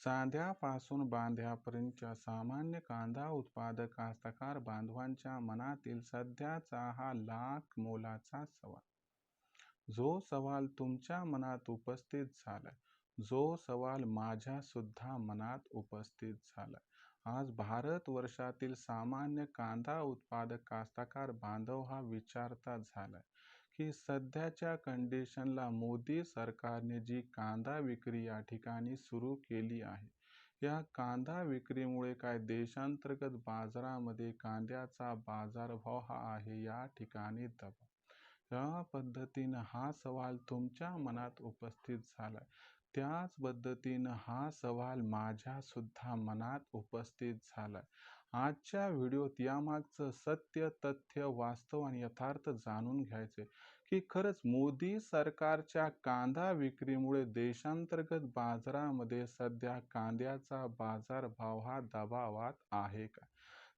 सांध्यापासून बांध्यापर्यंतच्या सामान्य कांदा उत्पादक कास्तकार बांधवांच्या मनातील सध्याचा हा लाख मोलाचा सवाल. जो सवाल तुमच्या मनात उपस्थित झालाय जो सवाल माझ्या सुद्धा मनात उपस्थित झालाय आज भारत वर्षातील सामान्य कांदा उत्पादक कास्तकार बांधव हा विचारता झालाय की सध्याच्या कंडिशनला मोदी सरकारने जी कांदा विक्री या ठिकाणी सुरू केली आहे या कांदा विक्रीमुळे काय देशांतर्गत बाजारामध्ये कांद्याचा बाजारभाव हा आहे या ठिकाणी दबाव? या पद्धतीनं हा सवाल तुमच्या मनात उपस्थित झालाय. त्याच पद्धतीनं हा सवाल माझ्यासुद्धा मनात उपस्थित झालाय. आजच्या व्हिडिओत यामागचं सत्य तथ्य वास्तव आणि यथार्थ जाणून घ्यायचे की खरंच मोदी सरकारच्या कांदा विक्रीमुळे देशांतर्गत बाजारामध्ये सध्या कांद्याचा बाजारभाव हा दबावात आहे का?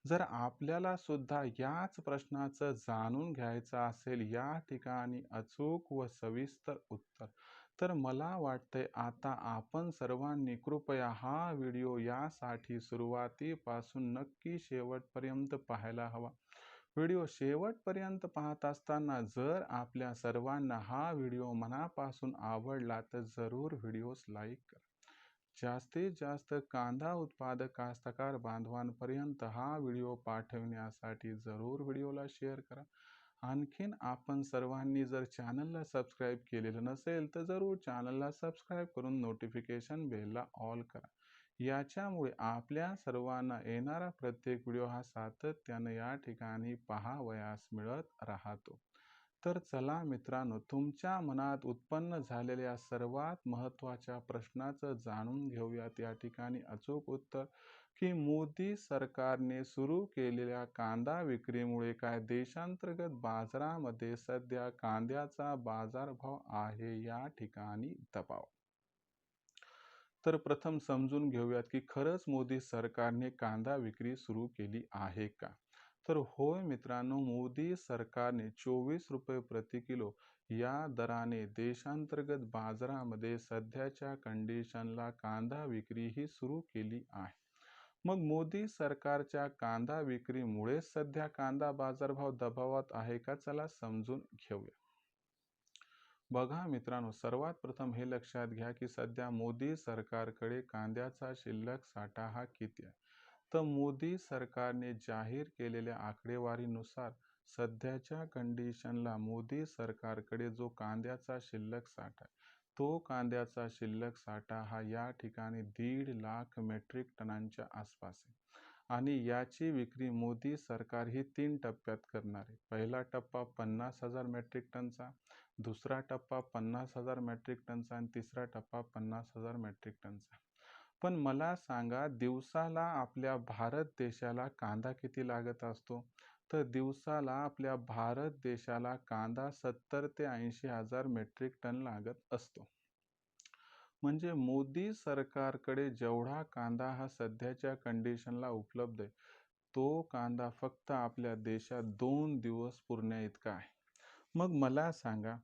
जर आपल्याला सुद्धा याच प्रश्नाचं जाणून घ्यायचं असेल या ठिकाणी अचूक व सविस्तर उत्तर तर मला वाटतंय आता आपण सर्वांनी कृपया हा व्हिडिओ यासाठी सुरुवातीपासून नक्की शेवटपर्यंत पाहायला हवा. व्हिडिओ शेवटपर्यंत पाहत असताना जर आपल्या सर्वांना हा व्हिडिओ मनापासून आवडला तर जरूर व्हिडिओस लाईक करा. जास्तीत जास्त कांदा उत्पादक कास्तकार बांधवांपर्यंत हा व्हिडिओ पाठवण्यासाठी जरूर व्हिडिओला शेअर करा. आणखीन आपण सर्वांनी जर चॅनलला सबस्क्राईब केलेलं नसेल तर जरूर चॅनलला सबस्क्राईब करून नोटिफिकेशन बेलला ऑल करा. याच्यामुळे आपल्या सर्वांना येणारा प्रत्येक व्हिडिओ हा सातत्यानं या ठिकाणी पाहावयास मिळत राहतो. तर चला मित्रांनो तुमच्या मनात उत्पन्न झालेल्या सर्वात महत्त्वाच्या प्रश्नाचं जाणून घेऊयात. या ठिकाणी अचूक उत्तर की मोदी सरकारने सुरू केलेल्या कांदा विक्रीमुळे काय देशांतर्गत बाजारामध्ये सध्या कांद्याचा बाजारभाव आहे या ठिकाणी दबाव? तर प्रथम समजून घेऊयात की खरंच मोदी सरकारने कांदा विक्री सुरू केली आहे का? तर होय मित्रांनो मोदी सरकारने चोवीस रुपये प्रति किलो या दराने देशांतर्गत बाजारामध्ये सध्याच्या कंडिशनला कांदा विक्री ही सुरू केली आहे. मग मोदी सरकारच्या कांदा विक्रीमुळे सध्या कांदा बाजारभाव दबावात आहे का? चला समजून घेऊया. बघा मित्रांनो सर्वात प्रथम हे लक्षात घ्या की सध्या मोदी सरकारकडे कांद्याचा शिल्लक साठा हा किती आहे? तर मोदी सरकारने जाहीर केलेल्या आकडेवारीनुसार सध्याच्या कंडिशनला मोदी सरकारकडे जो कांद्याचा शिल्लक साठा आहे तो कांद्याचा शिल्लक साठा हा या ठिकाणी दीड लाख मेट्रिक टनांच्या आसपास आहे. आणि याची विक्री मोदी सरकार ही तीन टप्प्यात करणार आहे. पहिला टप्पा पन्नास हजार मेट्रिक टनचा दुसरा टप्पा पन्नास हजार मेट्रिक टनचा आणि तिसरा टप्पा पन्नास हजार मेट्रिक टनचा. पण मला सांगा दिवसाला आपल्या भारत देशाला कांदा किती लागत असतो? तर दिवसाला आपल्या भारत देशाला कांदा सत्तर ते ऐंशी हजार मेट्रिक टन लागत असतो. म्हणजे मोदी सरकारकडे जेवढा कांदा हा सध्याच्या कंडिशनला उपलब्ध आहे तो कांदा फक्त आपल्या देशात दोन दिवस पुरण्या इतका आहे. मग मला सांगा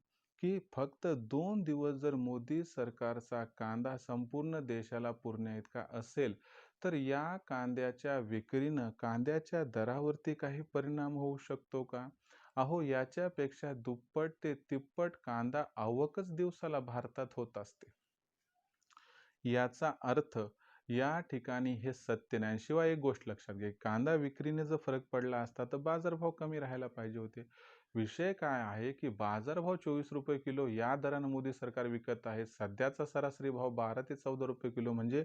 की फक्त दोन दिवस जर मोदी सरकारचा कांदा संपूर्ण देशाला पुरण्या इतका असेल तर या कांद्याच्या विक्रीनं कांद्याच्या दरावरती काही परिणाम होऊ शकतो का? अहो याच्यापेक्षा दुप्पट ते तिप्पट कांदा आवकच दिवसाला भारतात होत असते. याचा अर्थ या ठिकाणी हे सत्य नाही शिवाय एक गोष्ट लक्षात घ्या. कांदा विक्रीने जर फरक पडला असता तर बाजारभाव कमी राहायला पाहिजे होते. विषय काय आहे की बाजारभाव चोवीस रुपये किलो या दरानं मोदी सरकार विकत आहे. सध्याचा सरासरी भाव बारा ते चौदा रुपये किलो म्हणजे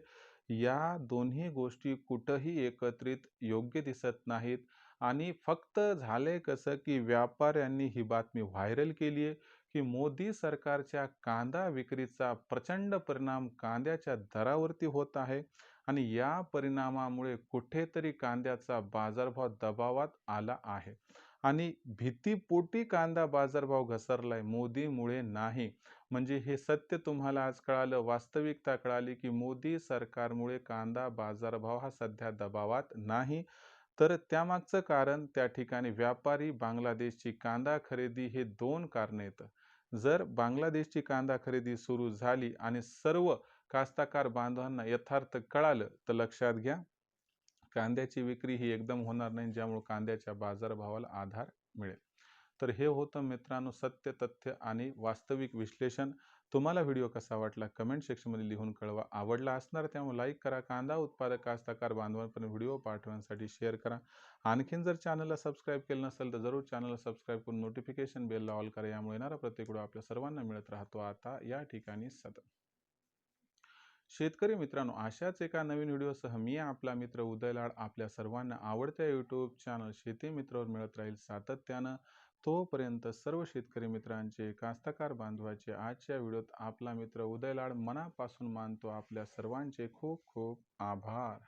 या दोन्ही गोष्टी कुठंही एकत्रित योग्य दिसत नाहीत. आणि फक्त झालंय कसं की व्यापाऱ्यांनी ही बातमी व्हायरल केली आहे की मोदी सरकारच्या कांदा विक्रीचा प्रचंड परिणाम कांद्याच्या दरावरती होत आहे आणि या परिणामामुळे कुठेतरी कांद्याचा बाजारभाव दबावात आला आहे. आणि भीतीपोटी कांदा बाजारभाव घसरलाय. मोदीमुळे नाही. म्हणजे हे सत्य तुम्हाला आज कळालं? वास्तविकता कळाली की मोदी सरकारमुळे कांदा बाजारभाव हा सध्या दबावात नाही. तर त्यामागचं कारण त्या ठिकाणी व्यापारी बांगलादेशची कांदा खरेदी हे दोन कारणं येतं जर बांगलादेशची कांदा खरेदी सुरू झाली आणि सर्व कास्ताकार बांधवांना यथार्थ कळालं तर लक्षात घ्या. कांद्याची विक्री ही एकदम होणार नाही ज्यामुळे कांद्याच्या बाजारभावाला आधार मिळेल. तर हे होतं मित्रांनो सत्य तथ्य आणि वास्तविक विश्लेषण. तुम्हाला व्हिडिओ कसा वाटला कमेंट सेक्शनमध्ये लिहून कळवा. आवडला असणार त्यामुळे लाईक करा कांदा उत्पादक कास्ताकार बांधवांपर्यंत व्हिडिओ पाठवण्यासाठी शेअर करा. आणखीन जर चॅनलला सबस्क्राईब केलं नसेल तर जरूर चॅनलला सबस्क्राईब करून नोटिफिकेशन बेलला ऑल करा. यामुळे येणारा प्रत्येक व्हिडिओ आपल्या सर्वांना मिळत राहतो. आता या ठिकाणी सतत. शेतकरी मित्रांनो अशाच एका नवीन व्हिडिओसह मी आपला मित्र उदय लाड आपल्या सर्वांना आवडत्या यूट्यूब चॅनल शेती मित्रावर मिळत राहील सातत्यानं. तोपर्यंत सर्व शेतकरी मित्रांचे कास्तकार बांधवाचे आजच्या व्हिडिओत आपला मित्र उदय लाड मनापासून मानतो. आपल्या सर्वांचे खूप खूप आभार.